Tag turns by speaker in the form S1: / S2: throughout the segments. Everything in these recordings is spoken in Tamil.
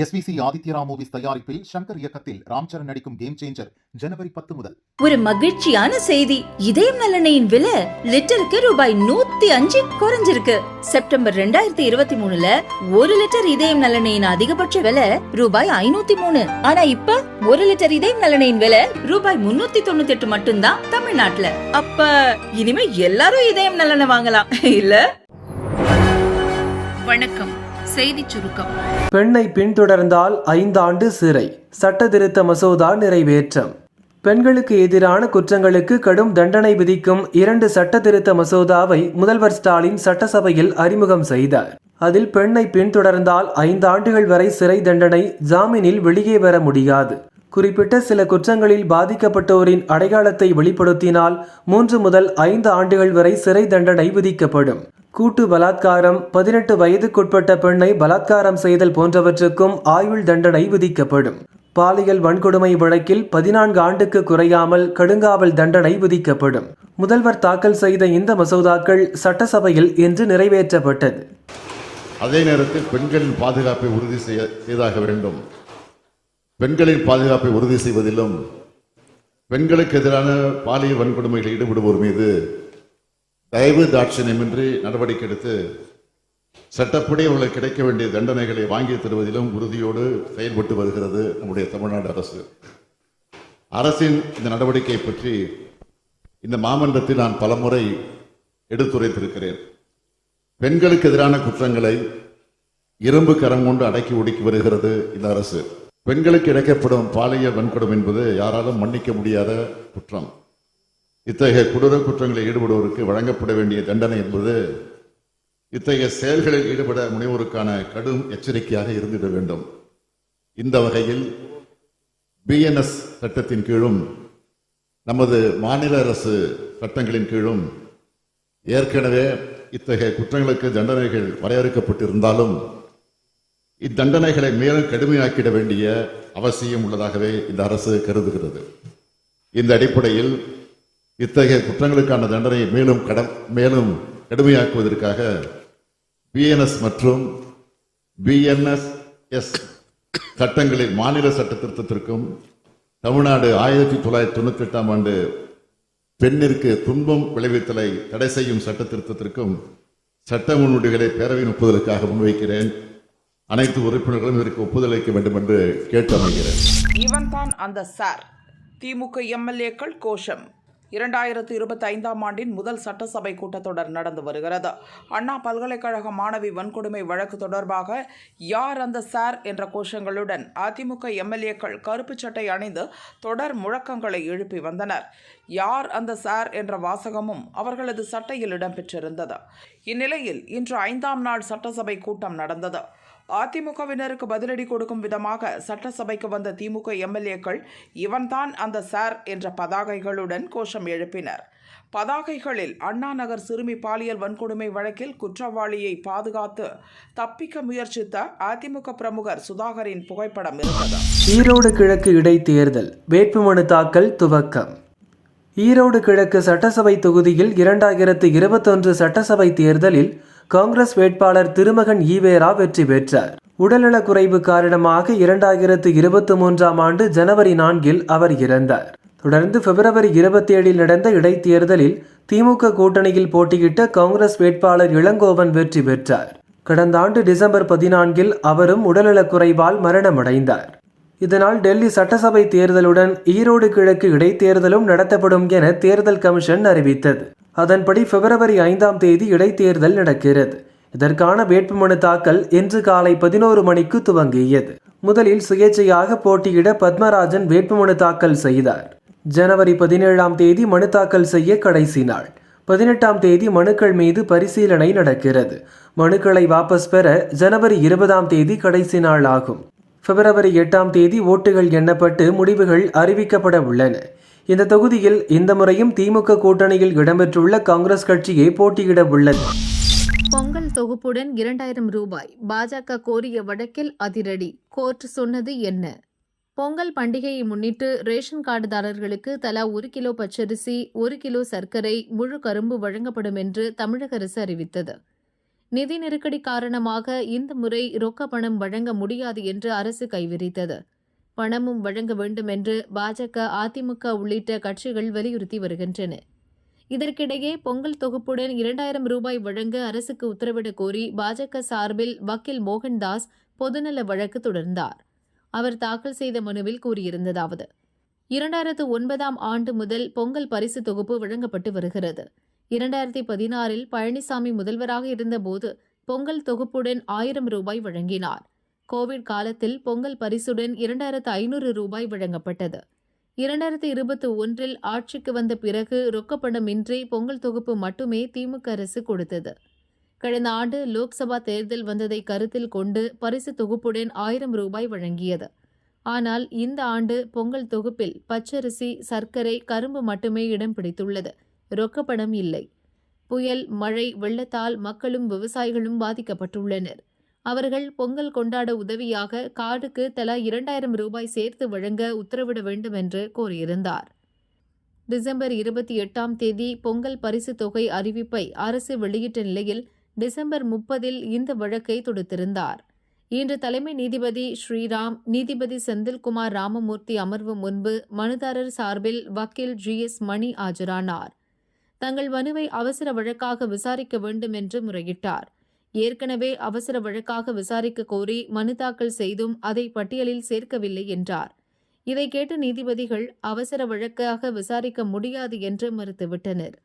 S1: எஸ்விசி ஆதித்யரா மூவிஸ் தயாரிப்பில் சங்கர் இயக்கத்தில் ராம்சரண் நடிக்கும் கேம் சேஞ்சர் ஜனவரி பத்து முதல்.
S2: ஒரு மகிழ்ச்சியான செய்தி. இதயம் நலனையின் விலை லிட்டருக்கு ரூபாய் நூத்தி அஞ்சு குறைஞ்சிருக்கு. செப்டம்பர் ரெண்டாயிரத்தி இருபத்தி மூணுல ஒரு லிட்டர் இதயம் நலனையின் அதிகபட்ச விலை ரூபாய் ஐநூத்தி மூணு. ஆனா இப்ப ஒரு லிட்டர் இதயம் நலனையின் விலை ரூபாய் முன்னூத்தி தொண்ணூத்தி எட்டு மட்டும்தான் தமிழ்நாட்டுல. அப்ப இனிமே எல்லாரும் இதயம் நலனை வாங்கலாம். இல்ல?
S3: வணக்கம். செய்திச் சுருக்கம்.
S4: பெண்ணை பின்தொடர்ந்தால் ஐந்தாண்டு சிறை. சட்ட திருத்த மசோதா நிறைவேற்றம். பெண்களுக்கு எதிரான குற்றங்களுக்கு கடும் தண்டனை விதிக்கும் இரண்டு சட்ட திருத்த மசோதாவை முதல்வர் ஸ்டாலின் சட்டசபையில் அறிமுகம் செய்தார். அதில் பெண்ணை பின்தொடர்ந்தால் ஐந்தாண்டுகள் வரை சிறை தண்டனை ஜாமீனில் வெளியே வர முடியாது. குறிப்பிட்ட சில குற்றங்களில் பாதிக்கப்பட்டோரின் அடையாளத்தை வெளிப்படுத்தினால் மூன்று முதல் ஐந்து ஆண்டுகள் வரை சிறை தண்டனை விதிக்கப்படும். கூட்டு பலாத்காரம் பதினெட்டு வயதுக்குட்பட்ட பெண்ணை பலாத்காரம் செய்தல் போன்றவற்றுக்கும் ஆயுள் தண்டனை விதிக்கப்படும். பாலியல் வன்கொடுமை வழக்கில் பதினான்கு ஆண்டுக்கு குறையாமல் கடுங்காவல் தண்டனை விதிக்கப்படும். முதல்வர் தாக்கல் செய்த இந்த மசோதாக்கள் சட்டசபையில் இன்று நிறைவேற்றப்பட்டது.
S5: அதே நேரத்தில் பெண்களின் பாதுகாப்பை உறுதி செய்ய செய்தாக வேண்டும். பெண்களின் பாதுகாப்பை உறுதி செய்வதிலும் பெண்களுக்கு எதிரான பாலியல் வன்கொடுமைகளில் ஈடுபடுவோர் மீது தயவு தாட்சியமின்றி நடவடிக்கை எடுத்து சட்டப்படி அவர்களுக்கு கிடைக்க வேண்டிய தண்டனைகளை வாங்கி தருவதிலும் உறுதியோடு செயல்பட்டு வருகிறது நம்முடைய தமிழ்நாடு அரசு. அரசின் இந்த நடவடிக்கை பற்றி இந்த மாமன்றத்தில் நான் பலமுறை எடுத்துரைத்திருக்கிறேன். பெண்களுக்கு எதிரான குற்றங்களை இரும்பு கரம் கொண்டு அடக்கி ஒடுக்கி வருகிறது இந்த அரசு. பெண்களுக்கு இழைக்கப்படும் பாலியல் வன்கொடும் என்பது யாராலும் மன்னிக்க முடியாத குற்றம். இத்தகைய கொடூர குற்றங்களில் ஈடுபடுவோருக்கு வழங்கப்பட வேண்டிய தண்டனை என்பது இத்தகைய செயல்களில் ஈடுபட முனைவோருக்கான கடும் எச்சரிக்கையாக இருந்திட வேண்டும். இந்த வகையில் பிஎன்எஸ் சட்டத்தின் கீழும் நமது மாநில அரசு சட்டங்களின் கீழும் ஏற்கனவே இத்தகைய குற்றங்களுக்கு தண்டனைகள் வரையறுக்கப்பட்டிருந்தாலும் இத்தண்டனைகளை மேலும் கடுமையாக்கிட வேண்டிய அவசியம் உள்ளதாகவே இந்த அரசு கருதுகிறது. இந்த அடிப்படையில் இத்தகைய குற்றங்களுக்கான தண்டனையை மேலும் கட மேலும் கடுமையாக்குவதற்காக பிஎன்எஸ் மற்றும் பிஎன்எஸ் எஸ் சட்டங்களில் மாநில சட்ட திருத்தத்திற்கும் தமிழ்நாடு ஆயிரத்தி தொள்ளாயிரத்தி தொண்ணூத்தி எட்டாம் ஆண்டு பெண்ணிற்கு துன்பம் விளைவித்தலை தடை செய்யும் சட்ட திருத்தத்திற்கும் சட்ட முன்வடிவுகளை பேரவையின் ஒப்புதலுக்காக முன்வைக்கிறேன். அனைத்து உறுப்பினர்களும் இதற்கு ஒப்புதல் அளிக்க வேண்டும் என்று கேட்டு அமைகிறேன்
S6: இவன்தான் அந்த சார். திமுக எம்எல்ஏக்கள் கோஷம். இரண்டாயிரத்து இருபத்தி ஐந்தாம் ஆண்டின் முதல் சட்டசபை கூட்டத்தொடர் நடந்து வருகிறது. அண்ணா பல்கலைக்கழக மாணவி வன்கொடுமை வழக்கு தொடர்பாக யார் அந்த சார் என்ற கோஷங்களுடன் அதிமுக எம்எல்ஏக்கள் கருப்பு சட்டை அணிந்து தொடர் முழக்கங்களை எழுப்பி வந்தனர். யார் அந்த சார் என்ற வாசகமும் அவர்களது சட்டையில் இடம்பெற்றிருந்தது. இந்நிலையில் இன்று ஐந்தாம் நாள் சட்டசபை கூட்டம் நடந்தது. அதிமுகவினருக்கு பதிலடி கொடுக்கும் விதமாக சட்டசபைக்கு வந்த திமுக எம்எல்ஏக்கள் இவன்தான் அந்த சார் என்ற பதாகைகளுடன் கோஷம் எழுப்பினர். பதாகைகளில் அண்ணா நகர் சிறுமி பாலியல் வன்கொடுமை வழக்கில் குற்றவாளியை பாதுகாத்து தப்பிக்க முயற்சித்த அதிமுக பிரமுகர் சுதாகரின் புகைப்படம் இருந்தது.
S4: ஈரோடு கிழக்கு இடைத்தேர்தல் வேட்புமனு தாக்கல் துவக்கம். ஈரோடு கிழக்கு சட்டசபை தொகுதியில் இரண்டாயிரத்து இருபத்தொன்று சட்டசபை தேர்தலில் காங்கிரஸ் வேட்பாளர் திருமகன் ஈவேரா வெற்றி பெற்றார். உடல்நலக் குறைவு காரணமாக இரண்டாயிரத்து இருபத்தி மூன்றாம் ஆண்டு ஜனவரி நான்கில் அவர் இறந்தார். தொடர்ந்து பிப்ரவரி இருபத்தி ஏழில் நடந்த இடைத்தேர்தலில் திமுக கூட்டணியில் போட்டியிட்ட காங்கிரஸ் வேட்பாளர் இளங்கோவன் வெற்றி பெற்றார். கடந்த ஆண்டு டிசம்பர் பதினான்கில் அவரும் உடல்நலக் குறைவால் மரணமடைந்தார். இதனால் டெல்லி சட்டசபை தேர்தலுடன் ஈரோடு கிழக்கு இடைத்தேர்தலும் நடத்தப்படும் என தேர்தல் கமிஷன் அறிவித்தது. அதன்படி பிப்ரவரி ஐந்தாம் தேதி இடைத்தேர்தல் நடக்கிறது. இதற்கான வேட்புமனு தாக்கல் இன்று காலை பதினோரு மணிக்கு துவங்கியது. முதலில் சுயேட்சையாக போட்டியிட பத்மராஜன் வேட்புமனு தாக்கல் செய்தார். ஜனவரி பதினேழாம் தேதி மனு தாக்கல் செய்ய கடைசி நாள். பதினெட்டாம் தேதி மனுக்கள் மீது பரிசீலனை நடக்கிறது. மனுக்களை வாபஸ் பெற ஜனவரி இருபதாம் தேதி கடைசி நாள் ஆகும். பிப்ரவரி எட்டாம் தேதி ஓட்டுகள் எண்ணப்பட்டு முடிவுகள் அறிவிக்கப்பட உள்ளன. இந்த தொகுதியில் இந்த முறையும் திமுக கூட்டணியில் இடம்பெற்றுள்ள காங்கிரஸ் கட்சியே போட்டியிட உள்ளது.
S3: பொங்கல் தொகுப்புடன் இரண்டாயிரம் ரூபாய் பாஜக கோரிய வழக்கில் அதிரடி. கோர்ட் சொன்னது என்ன? பொங்கல் பண்டிகையை முன்னிட்டு ரேஷன் கார்டுதாரர்களுக்கு தலா ஒரு கிலோ பச்சரிசி ஒரு கிலோ சர்க்கரை முழு கரும்பு வழங்கப்படும் என்று தமிழக அரசு அறிவித்தது. நிதி நெருக்கடி காரணமாக இந்த முறை ரொக்க பணம் வழங்க முடியாது என்று அரசு கைவிரித்தது. பணமும் வழங்க வேண்டும் என்று பாஜக அதிமுக உள்ளிட்ட கட்சிகள் வலியுறுத்தி வருகின்றன. இதற்கிடையே பொங்கல் தொகுப்புடன் இரண்டாயிரம் ரூபாய் வழங்க அரசுக்கு உத்தரவிடக் கோரி பாஜக சார்பில் வக்கீல் மோகன்தாஸ் பொதுநல வழக்கு தொடர்ந்தார். அவர் தாக்கல் செய்த மனுவில் கூறியிருந்ததாவது இரண்டாயிரத்து ஒன்பதாம் ஆண்டு முதல் பொங்கல் பரிசு தொகுப்பு வழங்கப்பட்டு வருகிறது. இரண்டாயிரத்தி பதினாறில் பழனிசாமி முதல்வராக இருந்தபோது பொங்கல் தொகுப்புடன் ஆயிரம் ரூபாய் வழங்கினார். கோவிட் காலத்தில் பொங்கல் பரிசுடன் இரண்டாயிரத்து ஐநூறு ரூபாய் வழங்கப்பட்டது. இரண்டாயிரத்தி இருபத்தி ஒன்றில் ஆட்சிக்கு வந்த பிறகு ரொக்கப்பணமின்றி பொங்கல் தொகுப்பு மட்டுமே திமுக அரசு கொடுத்தது. கடந்த ஆண்டு லோக்சபா தேர்தல் வந்ததை கருத்தில் கொண்டு பரிசு தொகுப்புடன் ஆயிரம் ரூபாய் வழங்கியது. ஆனால் இந்த ஆண்டு பொங்கல் தொகுப்பில் பச்சரிசி சர்க்கரை கரும்பு மட்டுமே இடம் பிடித்துள்ளது. ரொக்கப்பணம் இல்லை. புயல் மழை வெள்ளத்தால் மக்களும் விவசாயிகளும் பாதிக்கப்பட்டுள்ளனர். அவர்கள் பொங்கல் கொண்டாட உதவியாக கார்டுக்கு தலா இரண்டாயிரம் ரூபாய் சேர்த்து வழங்க உத்தரவிட வேண்டும் என்று கோரியிருந்தார். டிசம்பர் இருபத்தி எட்டாம் தேதி பொங்கல் பரிசு தொகை அறிவிப்பை அரசு வெளியிட்ட நிலையில் டிசம்பர் முப்பதில் இந்த வழக்கை தொடுத்திருந்தார். இன்று தலைமை நீதிபதி ஸ்ரீராம் நீதிபதி செந்தில்குமார் ராமமூர்த்தி அமர்வு முன்பு மனுதாரர் சார்பில் வக்கீல் ஜி எஸ் மணி ஆஜரானார். தங்கள் மனுவை அவசர வழக்காக விசாரிக்க வேண்டும் என்று முறையிட்டார். ஏற்கனவே அவசர வழக்காக விசாரிக்க கோரி மனு தாக்கல் செய்தும் அதை பட்டியலில் சேர்க்கவில்லை என்றார். இதை கேட்ட நீதிபதிகள் அவசர வழக்காக விசாரிக்க முடியாது என்று மறுத்துவிட்டனர்.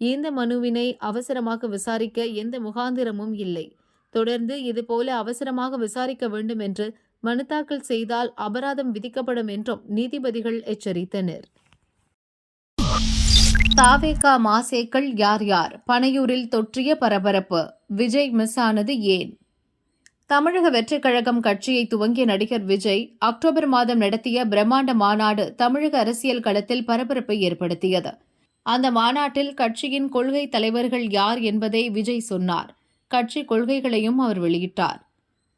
S3: இந்த மனுவினை அவசரமாக விசாரிக்க எந்த முகாந்திரமும் இல்லை. தொடர்ந்து இதுபோல அவசரமாக விசாரிக்க வேண்டும் என்று மனு தாக்கல் செய்தால் அபராதம் விதிக்கப்படும் என்றும் நீதிபதிகள் எச்சரித்தனர். தாவேகா மாசேக்கள் யார் யார்? பனையூரில் தொற்றிய பரபரப்பு. விஜய் மிஸ் ஆனது ஏன்? தமிழக வெற்றிக் கழகம் கட்சியை துவங்கிய நடிகர் விஜய் அக்டோபர் மாதம் நடத்திய பிரம்மாண்ட மாநாடு தமிழக அரசியல் களத்தில் பரபரப்பை ஏற்படுத்தியது. அந்த மாநாட்டில் கட்சியின் கொள்கை தலைவர்கள் யார் என்பதை விஜய் சொன்னார். கட்சி கொள்கைகளையும் அவர் வெளியிட்டார்.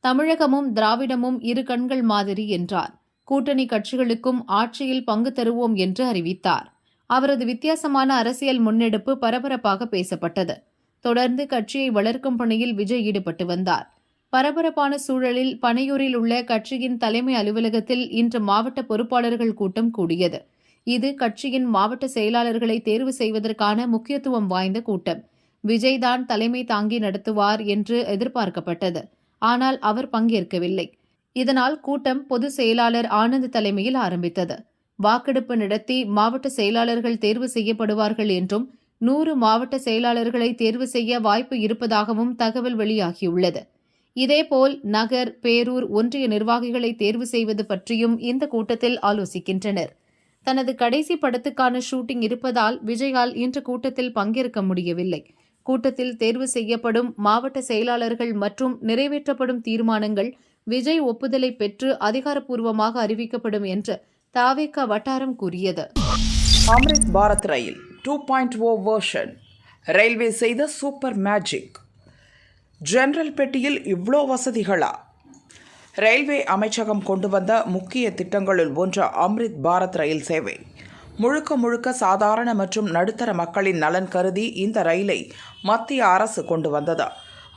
S3: தமிழகமும் திராவிடமும் இரு கண்கள் மாதிரி என்றார். கூட்டணி கட்சிகளுக்கும் ஆட்சியில் பங்கு தருவோம் என்று அறிவித்தார். அவரது வித்தியாசமான அரசியல் முன்னெடுப்பு பரபரப்பாக பேசப்பட்டது. தொடர்ந்து கட்சியை வளர்க்கும் பணியில் விஜய் ஈடுபட்டு வந்தார். பரபரப்பான சூழலில் பனையூரில் உள்ள கட்சியின் தலைமை அலுவலகத்தில் இன்று மாவட்ட பொறுப்பாளர்கள் கூட்டம் கூடியது. இது கட்சியின் மாவட்ட செயலாளர்களை தேர்வு செய்வதற்கான முக்கியத்துவம் வாய்ந்த கூட்டம். விஜய்தான் தலைமை தாங்கி நடத்துவார் என்று எதிர்பார்க்கப்பட்டது. ஆனால் அவர் பங்கேற்கவில்லை. இதனால் கூட்டம் பொதுச் செயலாளர் ஆனந்த் தலைமையில் ஆரம்பித்தது. வாக்கெடுப்பு நடத்தி மாவட்ட செயலாளர்கள் தேர்வு செய்யப்படுவார்கள் என்றும் நூறு மாவட்ட செயலாளர்களை தேர்வு செய்ய வாய்ப்பு இருப்பதாகவும் தகவல் வெளியாகியுள்ளது. இதேபோல் நகர் பேரூர் ஒன்றிய நிர்வாகிகளை தேர்வு செய்வது பற்றியும் இந்த கூட்டத்தில் ஆலோசிக்கின்றனர். தனது கடைசி படத்துக்கான ஷூட்டிங் இருப்பதால் விஜயால் இன்று கூட்டத்தில் பங்கேற்க முடியவில்லை. கூட்டத்தில் தேர்வு செய்யப்படும் மாவட்ட செயலாளர்கள் மற்றும் நிறைவேற்றப்படும் தீர்மானங்கள் விஜய் ஒப்புதலை பெற்று அதிகாரப்பூர்வமாக அறிவிக்கப்படும் என்று தாவேக வட்டாரம் கூறியது.
S6: அம்ரித் பாரத் ரயில் two point O version railway செய்த சூப்பர் மேஜிக் ஜெனரல் பெட்டியில் இவ்வளோ வசதிகளா? ரயில்வே அமைச்சகம் கொண்டு வந்த முக்கிய திட்டங்களுள் ஒன்று அம்ரித் பாரத் ரயில் சேவை. முழுக்க முழுக்க சாதாரண மற்றும் நடுத்தர மக்களின் நலன் கருதி இந்த ரயிலை மத்திய அரசு கொண்டு வந்தது.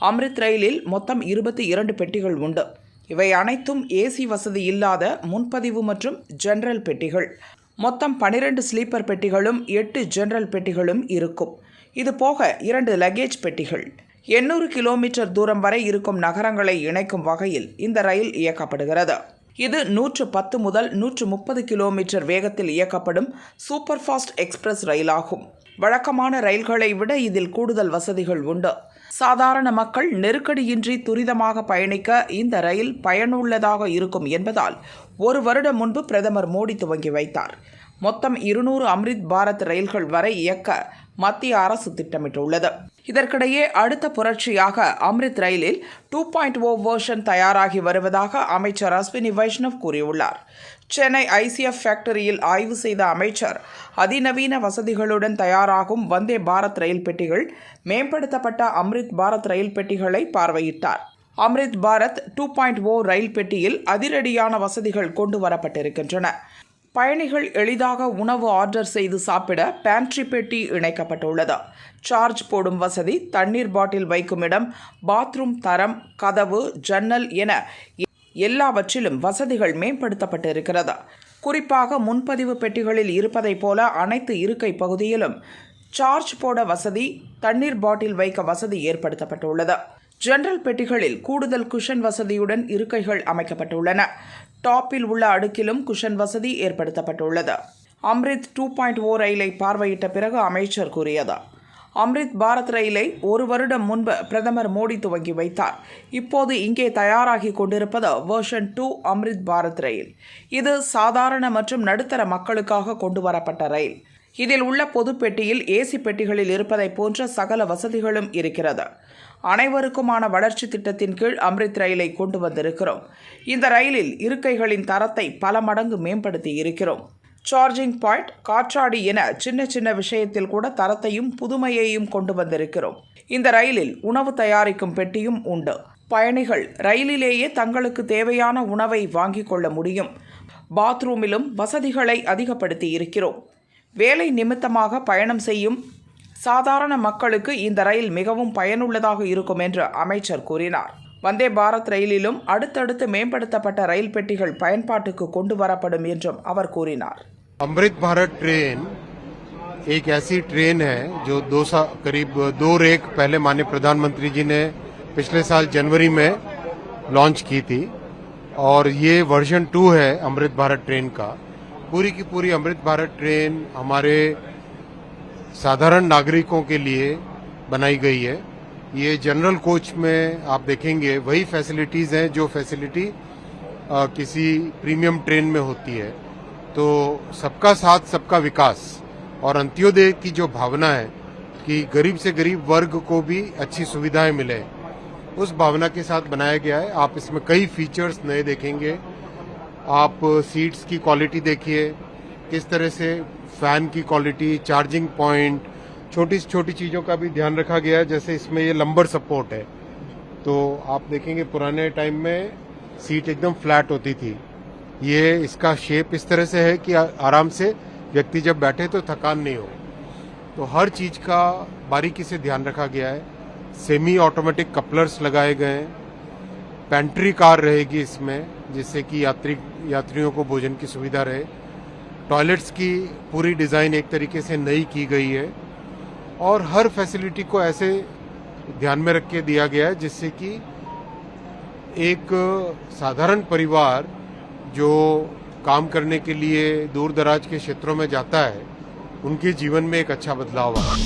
S6: அம்ரித் ரயிலில் மொத்தம் இருபத்தி இரண்டு பெட்டிகள் உண்டு. இவை அனைத்தும் ஏசி வசதி இல்லாத முன்பதிவு மற்றும் ஜெனரல் பெட்டிகள். மொத்தம் பனிரெண்டு ஸ்லீப்பர் பெட்டிகளும் எட்டு ஜெனரல் பெட்டிகளும் இருக்கும். இது போக இரண்டு லக்கேஜ் பெட்டிகள். எண்ணூறு கிலோமீட்டர் தூரம் வரை இருக்கும் நகரங்களை இணைக்கும் வகையில் இந்த ரயில் இயக்கப்படுகிறது. இது நூற்று பத்து முதல் நூற்று முப்பது கிலோமீட்டர் வேகத்தில் இயக்கப்படும் சூப்பர் ஃபாஸ்ட் எக்ஸ்பிரஸ் ரயிலாகும். வழக்கமான ரயில்களை விட இதில் கூடுதல் வசதிகள் உண்டு. சாதாரண மக்கள் நெருக்கடியின்றி துரிதமாக பயணிக்க இந்த ரயில் பயனுள்ளதாக இருக்கும் என்பதால் ஒரு வருடம் முன்பு பிரதமர் மோடி துவங்கி வைத்தார். மொத்தம் இருநூறு அம்ரித் பாரத் ரயில்கள் வரை இயக்க மத்திய அரசு திட்டமிட்டுள்ளது. இதற்கிடையே அடுத்த புரட்சியாக அம்ரித் ரயிலில் டூ பாயிண்ட் ஓ வேர்ஷன் தயாராகி வருவதாக அமைச்சர் அஸ்வினி வைஷ்ணவ் கூறியுள்ளார். சென்னை ஐசிஎஃப் ஃபேக்டரியில் ஆய்வு செய்த அமைச்சர் அதிநவீன வசதிகளுடன் தயாராகும் வந்தே பாரத் ரயில் பெட்டிகள் மேம்படுத்தப்பட்ட அம்ரித் பாரத் ரயில் பெட்டிகளை பார்வையிட்டார். Amrit Bharat two point O ரயில் பெட்டியில் அதிரடியான வசதிகள் கொண்டு வரப்பட்டிருக்கின்றன. பயணிகள் எளிதாக உணவு ஆர்டர் செய்து சாப்பிட பேண்ட்ரி பெட்டி இணைக்கப்பட்டுள்ளது. சார்ஜ் போடும் வசதி தண்ணீர் பாட்டில் வைக்கும் இடம் பாத்ரூம் தரம் கதவு ஜன்னல் என எல்லாவற்றிலும் வசதிகள் மேம்படுத்தப்பட்டிருக்கிறது. குறிப்பாக முன்பதிவு பெட்டிகளில் இருப்பதைப் போல அனைத்து இருக்கை பகுதியிலும் சார்ஜ் போட வசதி தண்ணீர் பாட்டில் வைக்க வசதி ஏற்படுத்தப்பட்டுள்ளது. ஜெனரல் பெட்டிகளில் கூடுதல் குஷன் வசதியுடன் இருக்கைகள் அமைக்கப்பட்டுள்ளன. டாப்பில் உள்ள அடுக்கிலும் குஷன் வசதி ஏற்படுத்தப்பட்டுள்ளது. அம்ரித் டூ பாயிண்ட் ஓ ரயிலை பார்வையிட்ட பிறகு அமைச்சர் கூறியது. அம்ரித் பாரத் ரயிலை ஒரு வருடம் முன்பு பிரதமர் மோடி துவங்கி வைத்தார். இப்போது இங்கே தயாராகி கொண்டிருப்பது வேர்ஷன் டூ அம்ரித் பாரத் ரயில். இது சாதாரண மற்றும் நடுத்தர மக்களுக்காக கொண்டு வரப்பட்ட ரயில். இதில் உள்ள பொது பெட்டியில் ஏசி பெட்டிகளில் இருப்பதைப் போன்ற சகல வசதிகளும் இருக்கிறது. அனைவருக்குமான வளர்ச்சி திட்டத்தின் கீழ் அம்ரித் ரயிலை கொண்டு வந்திருக்கிறோம். இந்த ரயிலில் இருக்கைகளின் தரத்தை பல மடங்கு மேம்படுத்தி இருக்கிறோம். சார்ஜிங் பாயிண்ட் காற்றாடி என சின்ன சின்ன விஷயத்தில் கூட தரத்தையும் புதுமையையும் கொண்டு வந்திருக்கிறோம். இந்த ரயிலில் உணவு தயாரிக்கும் பெட்டியும் உண்டு. பயணிகள் ரயிலிலேயே தங்களுக்கு தேவையான உணவை வாங்கிக் கொள்ள முடியும். பாத்ரூமிலும் வசதிகளை அதிகப்படுத்தி இருக்கிறோம். வேலை நிமித்தமாக பயணம் செய்யும் சாதாரண மக்களுக்கு இந்த ரயில் மிகவும் பயனுள்ளதாக இருக்கும் என்று அமைச்சர் கூறினார். வந்தே பாரத் ரயிலிலும் அடுத்தடுத்து மேம்படுத்தப்பட்ட ரயில் பெட்டிகள் பயன்பாட்டுக்கு கொண்டு வரப்படும் என்றும் அவர் கூறினார்.
S7: अमृत भारत ट्रेन एक ऐसी ट्रेन है जो दो सा, करीब दो रेक पहले माननीय प्रधानमंत्री जी ने पिछले साल जनवरी में लॉन्च की थी और ये वर्जन टू है अमृत भारत ट्रेन का। पूरी की पूरी अमृत भारत ट्रेन हमारे साधारण नागरिकों के लिए बनाई गई है। ये जनरल कोच में आप देखेंगे, वही फैसिलिटीज़ हैं जो फैसिलिटी किसी प्रीमियम ट्रेन में होती है। तो सबका साथ, सबका विकास और अंत्योदय की जो भावना है कि गरीब से गरीब वर्ग को भी अच्छी सुविधाएँ मिले, उस भावना के साथ बनाया गया है। आप इसमें कई फीचर्स नए देखेंगे। आप सीट्स की क्वालिटी देखिए, किस तरह से फ़ैन की क्वालिटी चार्जिंग पॉइंट छोटी छोटी चीज़ों का भी ध्यान रखा गया है। जैसे इसमें ये लंबर सपोर्ट है। तो आप देखेंगे पुराने टाइम में सीट एकदम फ्लैट होती थी। ये इसका शेप इस तरह से है कि आराम से व्यक्ति जब बैठे तो थकान नहीं हो। तो हर चीज़ का बारीकी से ध्यान रखा गया है। सेमी ऑटोमेटिक कपलर्स लगाए गए हैं। पेंट्री कार रहेगी इसमें, जिससे कि यात्री यात्रियों को भोजन की सुविधा रहे। टॉयलेट्स की पूरी डिज़ाइन एक तरीके से नई की गई है। और हर फैसिलिटी को ऐसे ध्यान में रख के दिया गया है, जिससे कि एक साधारण परिवार जो काम करने के लिए दूर दराज के क्षेत्रों में जाता है उनके जीवन में एक अच्छा बदलाव आए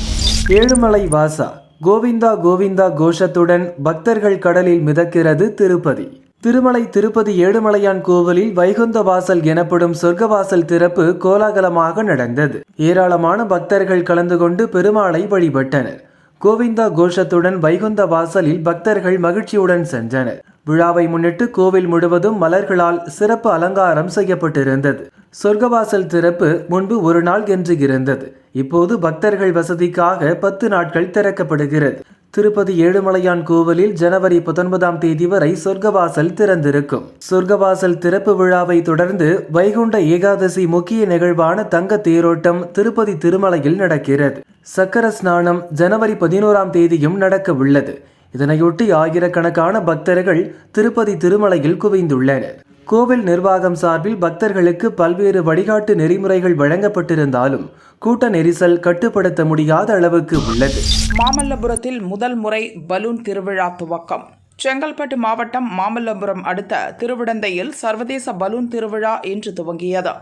S4: ஏழுமலை வாசா கோவிந்தா கோவிந்தா கோஷத்துடன் பக்தர்கள் கடலில் மிதக்கிறது திருப்பதி திருமலை திருப்பதி ஏழுமலையான் கோவிலில் வைகுந்த வாசல் எனப்படும் சொர்க்கவாசல் திறப்பு கோலாகலமாக நடந்தது ஏராளமான பக்தர்கள் கலந்து கொண்டு பெருமாளை வழிபட்டனர் கோவிந்தா கோஷத்துடன் வைகுந்த வாசலில் பக்தர்கள் மகிழ்ச்சியுடன் சென்றனர் விழாவை முன்னிட்டு கோவில் முழுவதும் மலர்களால் சிறப்பு அலங்காரம் செய்யப்பட்டிருந்தது. சொர்க்கவாசல் திறப்பு முன்பு ஒரு நாள் என்று இருந்தது. இப்போது பக்தர்கள் வசதிக்காக பத்து நாட்கள் திறக்கப்படுகிறது. திருப்பதி ஏழுமலையான் கோவிலில் ஜனவரி பத்தொன்பதாம் தேதி வரை சொர்க்கவாசல் திறந்திருக்கும். சொர்க்கவாசல் திறப்பு விழாவை தொடர்ந்து வைகுண்ட ஏகாதசி முக்கிய நிகழ்வான தங்க தேரோட்டம் திருப்பதி திருமலையில் நடக்கிறது. சக்கர ஸ்நானம் ஜனவரி பதினோராம் தேதியும் நடக்க உள்ளது இதனையொட்டி ஆயிரக்கணக்கான பக்தர்கள் திருப்பதி திருமலையில் குவிந்துள்ளனர். கோவில் நிர்வாகம் சார்பில் பக்தர்களுக்கு பல்வேறு வழிகாட்டு நெறிமுறைகள் வழங்கப்பட்டிருந்தாலும் கூட்ட நெரிசல் கட்டுப்படுத்த முடியாத அளவுக்கு உள்ளது.
S6: மாமல்லபுரத்தில் முதல் முறை பலூன் திருவிழா துவக்கம். செங்கல்பட்டு மாவட்டம் மாமல்லபுரம் அடுத்த திருவிடந்தையில் சர்வதேச பலூன் திருவிழா இன்று துவங்கியது.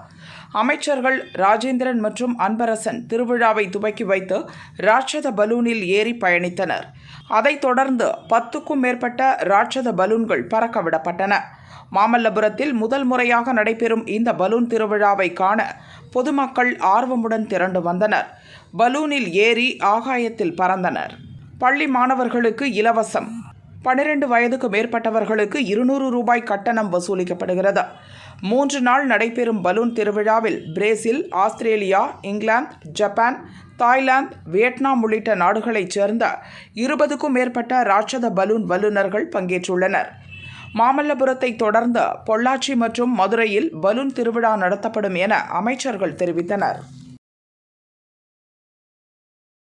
S6: அமைச்சர்கள் ராஜேந்திரன் மற்றும் அன்பரசன் திருவிழாவை துவக்கி வைத்து ராட்சத பலூனில் ஏறி பயணித்தனர். அதைத் தொடர்ந்து பத்துக்கும் மேற்பட்ட ராட்சத பலூன்கள் பறக்க விடப்பட்டன மாமல்லபுரத்தில் முதல் முறையாக நடைபெறும் இந்த பலூன் திருவிழாவை காண பொதுமக்கள் ஆர்வமுடன் திரண்டு வந்தனர். பலூனில் ஏறி ஆகாயத்தில் பறந்தனர். பள்ளி மாணவர்களுக்கு இலவசம். பன்னிரண்டு வயதுக்கு மேற்பட்டவர்களுக்கு இருநூறு ரூபாய் கட்டணம் வசூலிக்கப்படுகிறது. மூன்று நாள் நடைபெறும் பலூன் திருவிழாவில் Brazil Australia England Japan Thailand Vietnam உள்ளிட்ட நாடுகளைச் சேர்ந்த இருபதுக்கும் மேற்பட்ட ராட்சத பலூன் வல்லுநர்கள் பங்கேற்றுள்ளனர். மாமல்லபுரத்தை தொடர்ந்து பொள்ளாச்சி மற்றும் மதுரையில் பலூன் திருவிழா நடத்தப்படும் என அமைச்சர்கள் தெரிவித்தனர்.